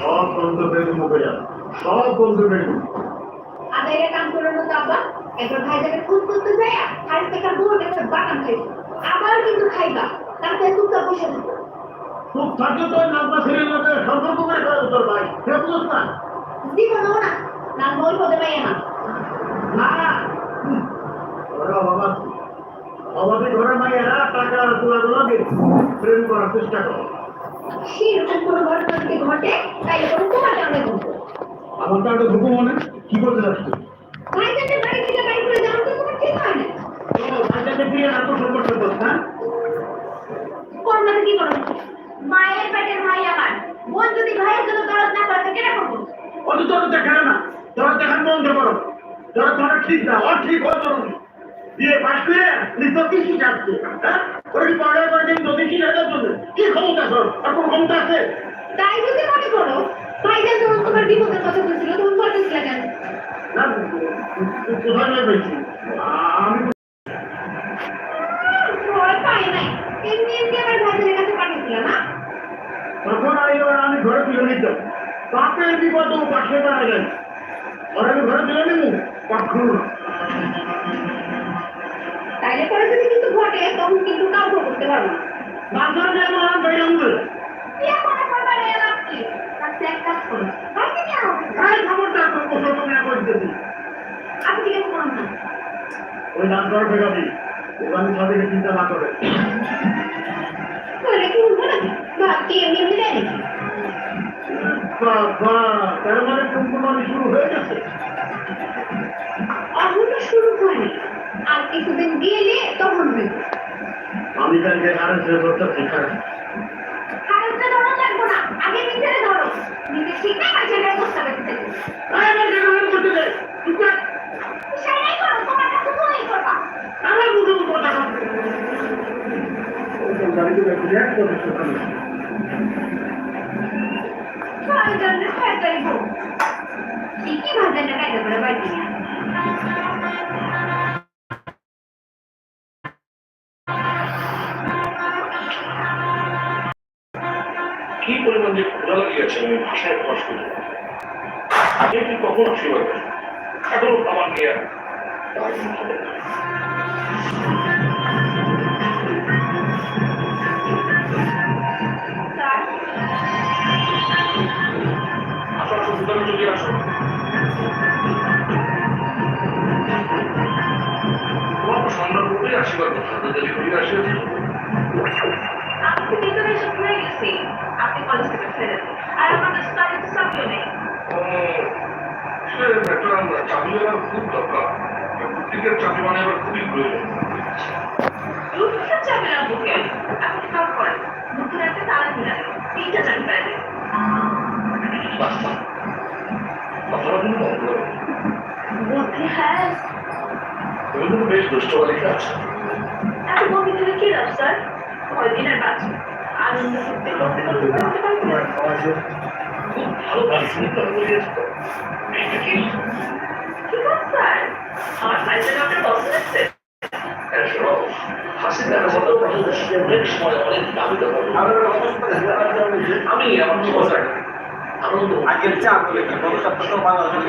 সব বন্ধু বেগুন মুখে যাবে। সব বন্ধু বেগুন আদায়ের কাম করে না তো আব্বা। একবার ভাই যাবে খুব করতে যায় আর থেকে বোন একটা বাটাম খাইছে আবার কিন্তু খাইবা। তারপরে চুপচাপ বসে থাকো খুব থাকলে তো নামটা ছেড়ে সম্পর্ক করে তোর ভাই। সে বুঝোস না। জীবনও না। না বই হতে না না। ওরা বাবা। অবাধে ঘরে মাইয়েরা টাকা তোলা তোলাকে প্রেম করার চেষ্টা করো। সেরকম কোনো ঘটনা যদি ঘটে তাই করে তোমার কারণে ঘটবে আমার একটা হুকুম মনে? কি করতে যাচ্ছ? ভাই বাড়ি থেকে বাড়ি করে যাওয়া তো তোমার ঠিক হয় না। ভাইটাকে দিয়ে এত সম্পর্ক করছ না করোনা কি করো মায়ের পেটের ভাই আমার। বোন যদি ভাইয়ের জন্য দরদ না করে কেন করব? অত তোর দেখে না। তোর দেখান বন্ধ করো। তোরা তোরা ঠিক না ও ঠিক হয়ে পাশ করে কি হ্যাঁ আর কোন ক্ষমতা আছে? তাই যদি মনে করো ভাইজান যখন তোমার বিপদের কথা বলছিল তখন বলতেছিলে কেন? কোথায় পেয়েছি আমি ভয় পাই নাই। এমনি এমনি আমার ভাইজানের কাছে পাঠিয়েছিল না? তখন আই আমি ঘরে তুলে নিতাম। বাপের বিপদ পাশে দাঁড়ালেন আর আমি ঘরে তুলে নিবো? কখনো না। তাইলে পরে যদি কিন্তু ঘটে তখন কিন্তু কাউকে করতে পারব না। বাচ্চারা যেন আমার উঠবে বিয়ে মনে করবার এলাম কি তার এক কাজ করো ভাইকে নিয়ে আও তাই খবরটা তোর কোথাও তুমি না করতেছি আপনি জিজ্ঞেস করুন না ওই নাম করে ফেরাবি ওখানে তাদেরকে চিন্তা না করে। বাবা তার মানে শুরু হয়ে গেছে। এখনও শুরু হয়নি। আর কিছুদিন গেলে তখন আমি কালকে আরও সে করতে শিখাই কারণটা ধরো লাগবো না আগে নিজেরে ধরো নিজে ঠিক নাই আর সেটাই বসতে পেরেছে আমার যেন করতে দে তুই কর। সেটাই করো তোমার কাছে তো এই করবা আমার মুখে মুখে কথা বলতে ঠিকই ভাজাটা কায়দা করে বাড়ি কি পরিমাণ যে ক্ষুধা লাগিয়েছে আমি ভাষায় প্রকাশ করি আগে তুই কখন আসিবার এখনও খাবার নিয়ে তার আপনি কলেজ থেকে ফেরেন আর আমার কাছে বাড়িতে চাপিও নেই। সে একটা চাবি আমার খুব দরকার প্রত্যেকের চাবি মানে আবার খুবই প্রয়োজন বেশ দুষ্ট বালিকা আছে তুলে কি লাভ বাচ্চা আনন্দ করতে করতে করতে করতে পারবে খুব ভালো কি ঠিক আছে স্যার আমার সাইজের আপনার পছন্দ হচ্ছে আমি আমার আনন্দ আগের চা বাংলাদেশে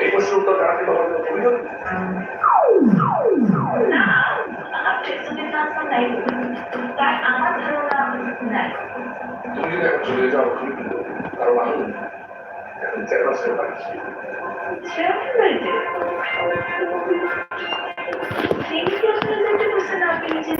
এই প্রশ্নের উত্তর জানাতে পারবে না আপনি যদি নাস্তা নাই তাই আমার ধারণা নাই তুমি যদি চলে যাও খুবই কারণ আমি চেরাসের বাড়ি সেরকম বাড়িতে তিন ক্লাস আপনি নিজে